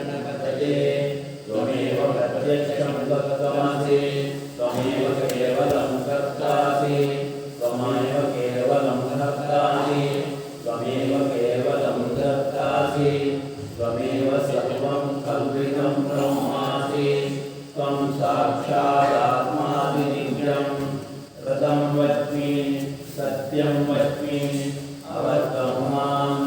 गणपतये त्वमेव प्रत्यक्षं दत्तमसि त्वमेव केवलं कर्तासि त्वमेव केवलं धत्तासि त्वमेव केवलं धत्तासि त्वमेव सर्वं कल्पितं ब्रह्मासि त्वं साक्षादात्मादिनिजं रतं वच्मि सत्यं वच्मि अवर्तमाम्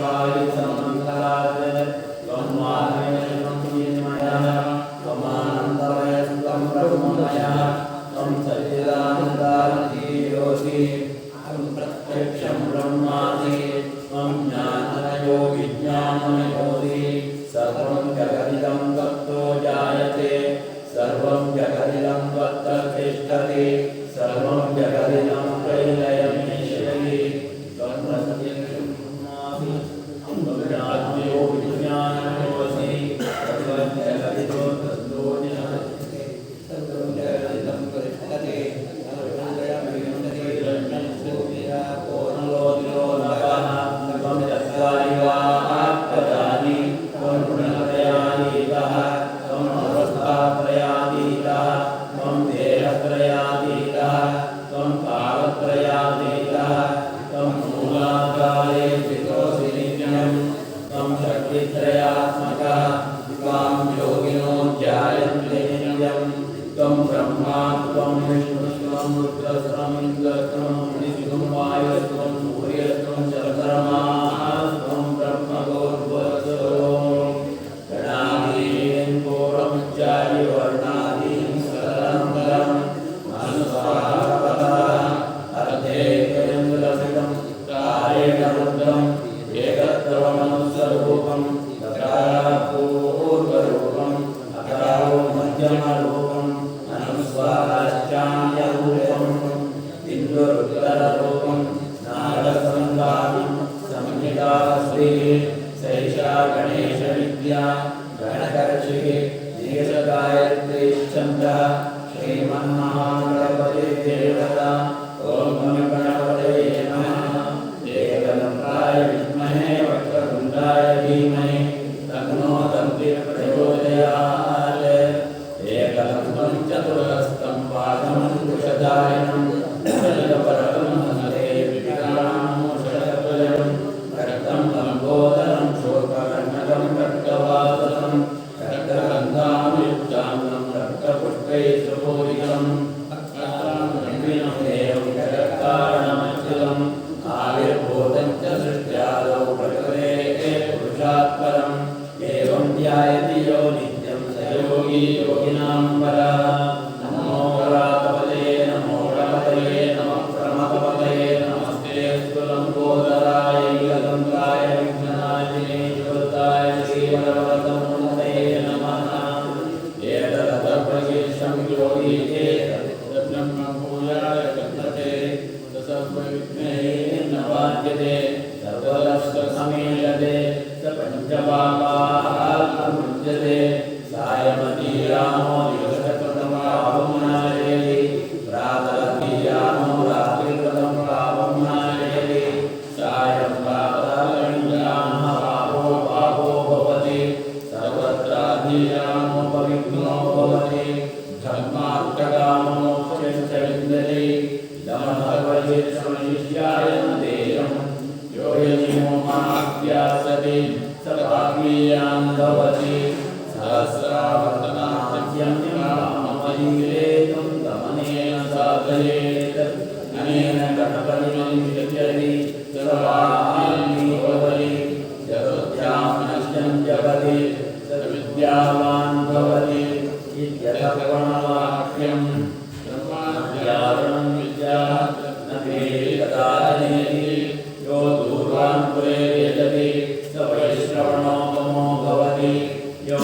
ਕਾਜ ਸੰਸਾਰਾ Yeah. porque lo para अव्ययां भवति। सहस्रावर्तनाद्यं रामपरिवेदं दमनेन साधयेत्। अनेन कटपरिमं विजयति सर्वाहानि भवति जगत्यां नश्यं जगति सविद्यावान् भवति। इत्यथवणवाक्यं ब्रह्माद्यावरणं विद्या न वेददानयति यो दूरान् पुरे यजति स वैश्रवण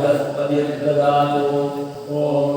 बृहस्पतिर्ददातु ॐ